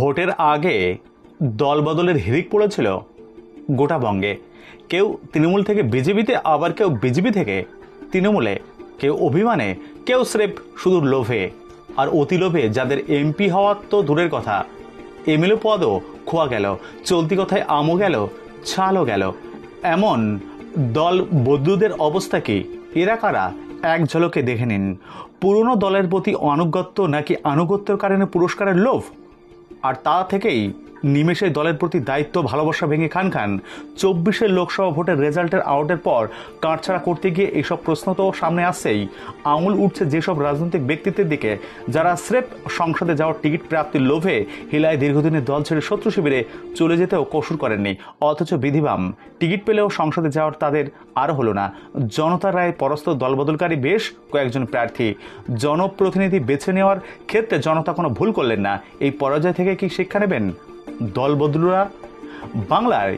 ভোটের আগে দলবদলের হিরিক পড়েছিল গোটা বঙ্গে। কেউ তৃণমূল থেকে বিজেপিতে, আবার কেউ বিজেপি থেকে তৃণমূলে। কেউ অভিমানে, কেউ স্রেফ শুধু লোভে। আর অতি লোভে যাদের এমপি হওয়ার তো দূরের কথা। এমএলএ পদও খোয়া গেল, চলতি কথায় আমও গেল, ছালও গেল। এমন দল বদলুদের অবস্থা কি? এরা কারা? এক ঝলকে দেখে নিন। পুরনো দলের প্রতি আনুগত্য নাকি আনুগত্যের কারণে পুরস্কারের লোভ? আর তা থেকেই নিমেষে দলের প্রতি দায়িত্ব, ভালোবাসা ভেঙে খান খান। চব্বিশের লোকসভা ভোটের রেজাল্টের আউটের পর কাটছাড়া করতে গিয়ে এইসব প্রশ্ন তো সামনে আসছেই। আঙুল উঠছে যেসব রাজনৈতিক ব্যক্তিত্বের দিকে, যারা স্রেফ সংসদে যাওয়ার টিকিট প্রাপ্তির লোভে হিলায় দীর্ঘদিনের দল ছেড়ে শত্রু শিবিরে চলে যেতেও কসুর করেননি। অথচ বিধিবাম, টিকিট পেলেও সংসদে যাওয়ার তাদের আর হলো না। জনতার রায় পরস্ত দলবদলকারী বেশ কয়েকজন প্রার্থী। জনপ্রতিনিধি বেছে নেওয়ার ক্ষেত্রে জনতা কোনো ভুল করলেন না। এই পরাজয় থেকে কি শিক্ষা নেবেন? দলবদলুরা বাংলায়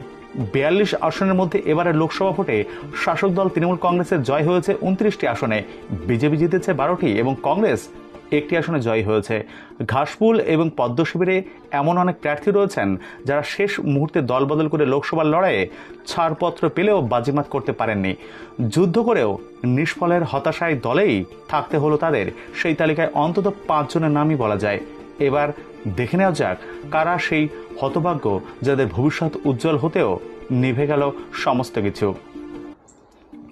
বিয়াল্লিশ আসনের মধ্যে এবারের লোকসভা ভোটে শাসক দল তৃণমূল কংগ্রেসের জয় হয়েছে উনত্রিশটি আসনে। বিজেপি জিতেছে বারোটি এবং কংগ্রেস একটি আসনে জয় হয়েছে। ঘাসফুল এবং পদ্ম শিবিরে এমন অনেক প্রার্থী রয়েছেন যারা শেষ মুহূর্তে দলবদল করে লোকসভার লড়াইয়ে ছাড়পত্র পেলেও বাজিমাত করতে পারেননি। যুদ্ধ করেও নিষ্ফলের হতাশায় দলেই থাকতে হলো তাদের। সেই তালিকায় অন্তত পাঁচজনের নামই বলা যায়। এবার দেখে নেওয়া যাক কারা সেই হতভাগ্য যাদের ভবিষ্যৎ উজ্জ্বল হতেও নিভে গেল সমস্ত কিছু।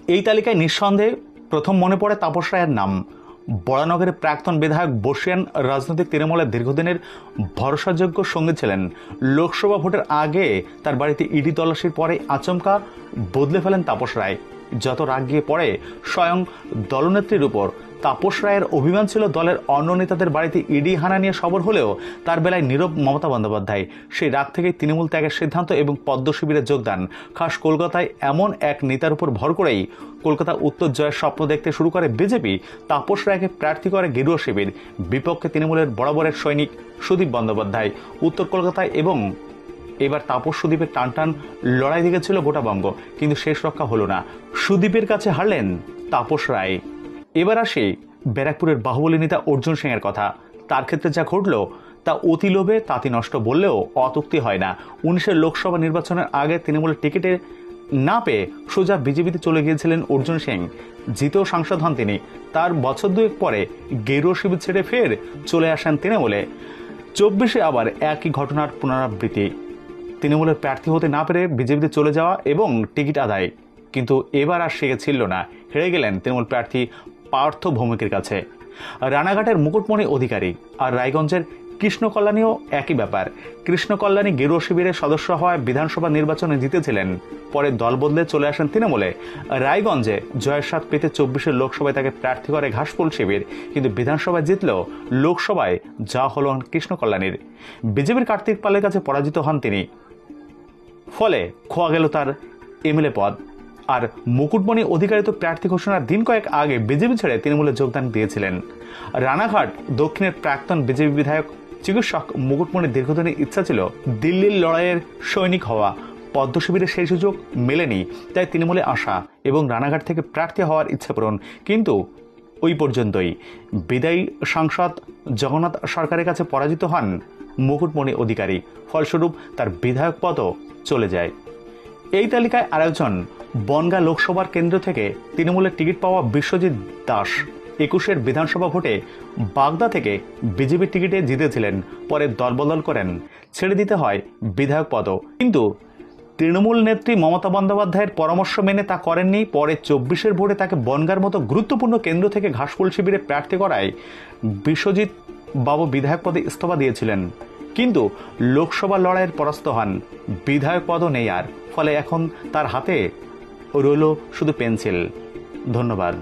এই তালিকায় নিঃসন্দেহে প্রথম মনে পড়ে তাপস রায়ের নাম। বড়ানগরের প্রাক্তন বিধায়ক বসিয়ান রাজনৈতিক তৃণমূলের দীর্ঘদিনের ভরসাযোগ্য সঙ্গী ছিলেন। লোকসভা ভোটের আগে তার বাড়িতে ইডি তল্লাশির পরে আচমকা বদলে ফেলেন তাপস রায়। যত রাগ গিয়ে পড়ে, স্বয়ং দলনেত্রীর উপর। তাপস রায়ের অভিমান ছিল দলের অন্য নেতাদের বাড়িতে ইডি হানা নিয়ে সবর হলেও তার বেলায় নীরব মমতা বন্দ্যোপাধ্যায়। সেই রাগ থেকেই তৃণমূল ত্যাগের সিদ্ধান্ত এবং পদ্ম শিবিরে যোগদান। খাস কলকাতায় এমন এক নেতার উপর ভর করেই কলকাতা উত্তর জয়ের স্বপ্ন দেখতে শুরু করে বিজেপি। তাপস রায়কে প্রার্থী করে গেরুয়া শিবির। বিপক্ষে তৃণমূলের বরাবরের সৈনিক সুদীপ বন্দ্যোপাধ্যায়। উত্তর কলকাতায় এবং এবার তাপস সুদীপের টান টান লড়াই দেখেছিল গোটা বঙ্গ, কিন্তু শেষ রক্ষা হলো না। সুদীপের কাছে হারলেন তাপস রায়। এবার আসি ব্যারাকপুরের বাহুবলী নেতা অর্জুন সিং এর কথা। তার ক্ষেত্রে যা ঘটল, তা অতি লোভে তাঁতি নষ্ট বললেও অতুক্তি হয় না। উনিশের লোকসভা নির্বাচনের আগে তৃণমূলের টিকিটে না পেয়ে সোজা বিজেপিতে চলে গিয়েছিলেন অর্জুন সিং। জিতেও সাংসদ হন তিনি। তার বছর দুয়েক পরে গেরুয়া শিবির ছেড়ে ফের চলে আসেন তৃণমূলে। চব্বিশে আবার একই ঘটনার পুনরাবৃত্তি। তৃণমূলের প্রার্থী হতে না পেরে বিজেপিতে চলে যাওয়া এবং টিকিট আদায়। কিন্তু এবার আর সে ছিল না। হেরে গেলেন তৃণমূল প্রার্থী পার্থ ভৌমিকের কাছে। রানাঘাটের মুকুটমণি অধিকারী আর রায়গঞ্জের কৃষ্ণ কল্যাণীও একই ব্যাপার। কৃষ্ণকল্যাণী গেরুয়া শিবিরের সদস্য হওয়ায় বিধানসভা নির্বাচনে জিতেছিলেন। পরে দল বদলে চলে আসেন তৃণমূলে। রায়গঞ্জে জয়ের স্বাদ পেতে চব্বিশের লোকসভায় তাকে প্রার্থী করে ঘাসফুল শিবির। কিন্তু বিধানসভায় জিতলেও লোকসভায় যা হল কৃষ্ণ কল্যাণীর বিজেপির কার্তিক পালের কাছে পরাজিত হন তিনি। ফলে খোয়া গেল তার এমএলএ পদ। আর মুকুটমণি অধিকারিত প্রার্থী ঘোষণার দিন কয়েক আগে বিজেপি ছেড়ে তৃণমূলে যোগদান দিয়েছিলেন। রানাঘাট দক্ষিণের প্রাক্তন বিজেপি বিধায়ক চিকিৎসক মুকুটমণির দীর্ঘদিনের ইচ্ছা ছিল দিল্লির লড়াইয়ের সৈনিক হওয়া। পদ্ম শিবিরে সেই সুযোগ মেলেনি, তাই তৃণমূলে আসা এবং রানাঘাট থেকে প্রার্থী হওয়ার ইচ্ছা পূরণ। কিন্তু ওই পর্যন্তই। বিদায়ী সাংসদ জগন্নাথ সরকারের কাছে পরাজিত হন মুকুটমণি অধিকারী। ফলস্বরূপ তার বিধায়ক পদও চলে যায়। এই তালিকায় আরেকজন বনগা লোকসভার কেন্দ্র থেকে তৃণমূলের টিকিট পাওয়া বিশ্বজিৎ দাস। একুশের বিধানসভা ভোটে বাগদা থেকে বিজেপি টিকিটে জিতেছিলেন। পরে দলবদল করেন। ছেড়ে দিতে হয় বিধায়ক পদও। কিন্তু তৃণমূল নেত্রী মমতা বন্দ্যোপাধ্যায়ের পরামর্শ মেনে তা করেননি। পরে চব্বিশের ভোটে তাকে বনগার মতো গুরুত্বপূর্ণ কেন্দ্র থেকে ঘাসফুল শিবিরে প্রার্থী করায় বিশ্বজিৎ বাবু বিধায়ক পদে ইস্তফা দিয়েছিলেন। কিন্তু লোকসভা লড়াইয়ের পরাস্ত হন। বিধায়ক পদও নেই আর। ফলে এখন তার হাতে রইল শুধু পেন্সিল। ধন্যবাদ।